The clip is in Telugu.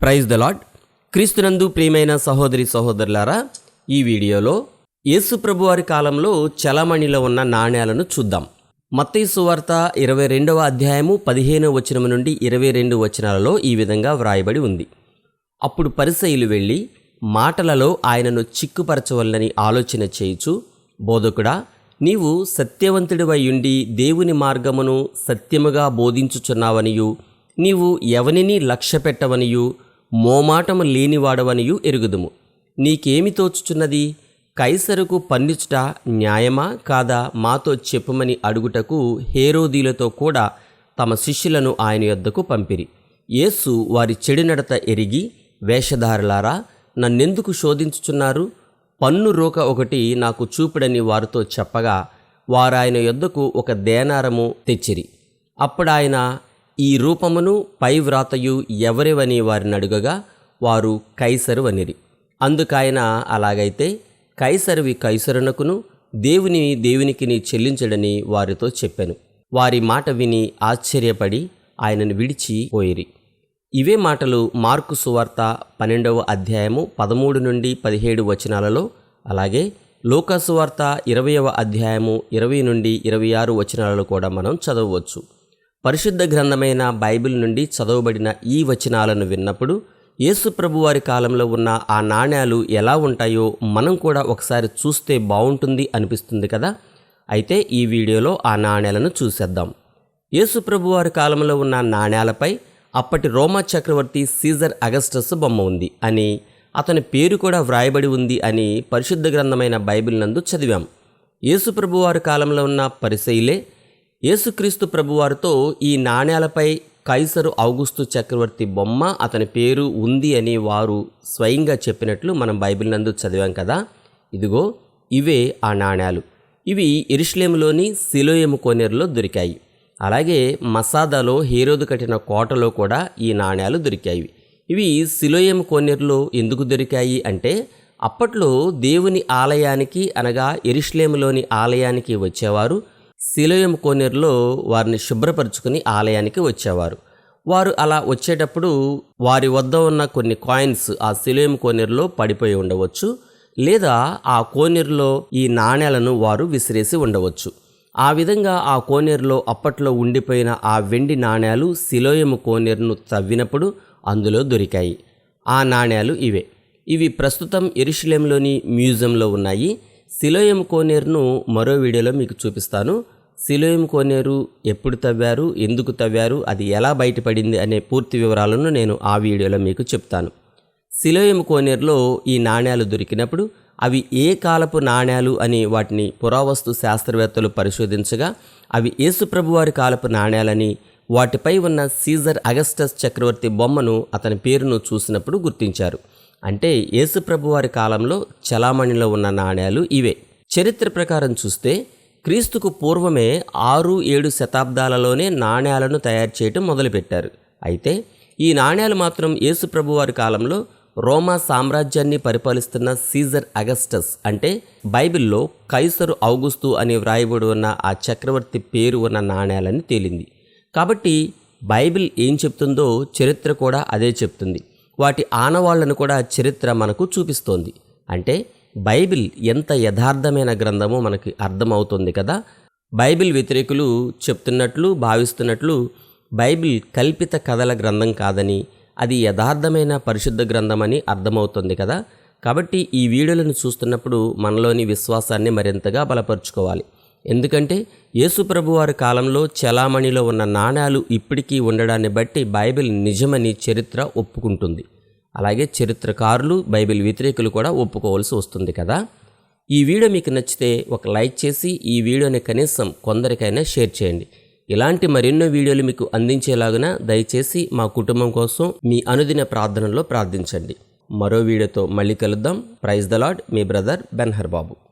ప్రైజ్ ద లాడ్ క్రీస్తునందు ప్రియమైన సహోదరి సహోదరులారా ఈ వీడియోలో యేసు వారి కాలంలో చలమణిలో ఉన్న నాణ్యాలను చూద్దాం. మత్తయి సువార్త ఇరవై రెండవ అధ్యాయము పదిహేనవ వచనము నుండి ఇరవై రెండు వచనాలలో ఈ విధంగా వ్రాయబడి ఉంది. అప్పుడు పరిసయులు వెళ్ళి మాటలలో ఆయనను చిక్కుపరచవల్లని ఆలోచన చేయుచు బోధకుడా నీవు సత్యవంతుడివై ఉండి దేవుని మార్గమును సత్యముగా బోధించుచున్నావనియు నీవు ఎవనిని లక్ష్యపెట్టవనియు మోమాటము లేనివాడవనియు ఎరుగుదుము. నీకేమి తోచుచున్నది? కైసరుకు పన్నిచుట న్యాయమా కాదా? మాతో చెప్పుమని అడుగుటకు హేరోదీలతో కూడా తమ శిష్యులను ఆయన యొద్దకు పంపిరి. యేసు వారి చెడు నడత ఎరిగి వేషధారులారా నన్నెందుకు శోధించుచున్నారు? పన్ను రోక ఒకటి నాకు చూపుడని వారితో చెప్పగా వారాయన యొద్దకు ఒక దేనారము తెచ్చిరి. అప్పుడాయన ఈ రూపమును పై వ్రాతయు ఎవరివని వారిని అడుగగా వారు కైసరు అనిరి అందుకాయన అలాగైతే కైసరువి కైసరునకును దేవుని దేవునికిని చెల్లించడని వారితో చెప్పాను. వారి మాట విని ఆశ్చర్యపడి ఆయనను విడిచి పోయిరి. ఇవే మాటలు మార్కు సువార్త పన్నెండవ అధ్యాయము పదమూడు నుండి పదిహేడు వచనాలలో అలాగే లోకాసువార్త ఇరవయవ అధ్యాయము ఇరవై నుండి ఇరవై ఆరు వచనాలలో కూడా మనం చదవవచ్చు. పరిశుద్ధ గ్రంథమైన బైబిల్ నుండి చదవబడిన ఈ వచనాలను విన్నప్పుడు యేసుప్రభువారి కాలంలో ఉన్న ఆ నాణ్యాలు ఎలా ఉంటాయో మనం కూడా ఒకసారి చూస్తే బాగుంటుంది అనిపిస్తుంది కదా? అయితే ఈ వీడియోలో ఆ నాణ్యాలను చూసేద్దాం. యేసుప్రభువారి కాలంలో ఉన్న నాణ్యాలపై అప్పటి రోమా చక్రవర్తి సీజర్ అగస్టస్ బొమ్మ ఉంది అని అతని పేరు కూడా వ్రాయబడి ఉంది అని పరిశుద్ధ గ్రంథమైన బైబిల్ నందు చదివాం. యేసుప్రభువారి కాలంలో ఉన్న పరిశైలే యేసుక్రీస్తు ప్రభువారితో ఈ నాణ్యాలపై కైసరు ఔగుస్తు చక్రవర్తి బొమ్మ అతని పేరు ఉంది అని వారు స్వయంగా చెప్పినట్లు మనం బైబిల్ నందు చదివాం కదా. ఇదిగో ఇవే ఆ నాణ్యాలు ఇవి ఇరుషులేములోని సిలోయము కోనేరులో దొరికాయి. అలాగే మసాదాలో హీరోదు కట్టిన కోటలో కూడా ఈ నాణ్యాలు దొరికాయి. ఇవి సిలోయము కోనేరులో ఎందుకు దొరికాయి అంటే అప్పట్లో దేవుని ఆలయానికి అనగా ఎరిష్లేములోని ఆలయానికి వచ్చేవారు శిలోయం కోనేరులో వారిని శుభ్రపరుచుకుని ఆలయానికి వచ్చేవారు. వారు అలా వచ్చేటప్పుడు వారి వద్ద ఉన్న కొన్ని కాయిన్స్ ఆ శిలోయం కోనేరులో పడిపోయి ఉండవచ్చు లేదా ఆ కోనేరులో ఈ నాణ్యాలను వారు విసిరేసి ఉండవచ్చు. ఆ విధంగా ఆ కోనేరులో అప్పట్లో ఉండిపోయిన ఆ వెండి నాణ్యాలు శిలోయము కోనేరును తవ్వినప్పుడు అందులో దొరికాయి. ఆ నాణ్యాలు ఇవే. ఇవి ప్రస్తుతం ఎరుషులేంలోని మ్యూజియంలో ఉన్నాయి. సిలోయం కోనేరును మరో వీడియోలో మీకు చూపిస్తాను. సిలోయం కోనేరు ఎప్పుడు తవ్వారు ఎందుకు తవ్వారు అది ఎలా బయటపడింది అనే పూర్తి వివరాలను నేను ఆ వీడియోలో మీకు చెప్తాను. సిలోయం కోనేరులో ఈ నాణ్యాలు దొరికినప్పుడు అవి ఏ కాలపు నాణ్యాలు అని వాటిని పురావస్తు శాస్త్రవేత్తలు పరిశోధించగా అవి యేసుప్రభువారి కాలపు నాణ్యాలని వాటిపై ఉన్న సీజర్ అగస్టస్ చక్రవర్తి బొమ్మను అతని పేరును చూసినప్పుడు గుర్తించారు. అంటే యేసుప్రభు వారి కాలంలో చలామణిలో ఉన్న నాణ్యాలు ఇవే. చరిత్ర ప్రకారం చూస్తే క్రీస్తుకు పూర్వమే ఆరు ఏడు శతాబ్దాలలోనే నాణ్యాలను తయారు చేయటం మొదలుపెట్టారు. అయితే ఈ నాణ్యాలు మాత్రం యేసుప్రభు వారి కాలంలో రోమా సామ్రాజ్యాన్ని పరిపాలిస్తున్న సీజర్ అగస్టస్ అంటే బైబిల్లో కైసరు ఔగుస్తు అని వ్రాయబడి ఉన్న ఆ చక్రవర్తి పేరు ఉన్న నాణ్యాలని తేలింది. కాబట్టి బైబిల్ ఏం చెప్తుందో చరిత్ర కూడా అదే చెప్తుంది. వాటి ఆనవాళ్ళను కూడా చరిత్ర మనకు చూపిస్తోంది. అంటే బైబిల్ ఎంత యథార్థమైన గ్రంథమో మనకి అర్థమవుతుంది కదా. బైబిల్ వ్యతిరేకులు చెప్తున్నట్లు భావిస్తున్నట్లు బైబిల్ కల్పిత కథల గ్రంథం కాదని అది యథార్థమైన పరిశుద్ధ గ్రంథమని అర్థమవుతుంది కదా. కాబట్టి ఈ వీడియోలను చూస్తున్నప్పుడు మనలోని విశ్వాసాన్ని మరింతగా బలపరుచుకోవాలి. ఎందుకంటే యేసుప్రభువారి కాలంలో చలామణిలో ఉన్న నాణాలు ఇప్పటికీ ఉండడాన్ని బట్టి బైబిల్ నిజమని చరిత్ర ఒప్పుకుంటుంది. అలాగే చరిత్రకారులు బైబిల్ వ్యతిరేకులు కూడా ఒప్పుకోవాల్సి వస్తుంది కదా. ఈ వీడియో మీకు నచ్చితే ఒక లైక్ చేసి ఈ వీడియోని కనీసం కొందరికైనా షేర్ చేయండి. ఇలాంటి మరెన్నో వీడియోలు మీకు అందించేలాగున దయచేసి మా కుటుంబం కోసం మీ అనుదిన ప్రార్థనలో ప్రార్థించండి. మరో వీడియోతో మళ్ళీ కలుద్దాం. ప్రైజ్ ద లాడ్ మీ బ్రదర్ బెన్హర్ బాబు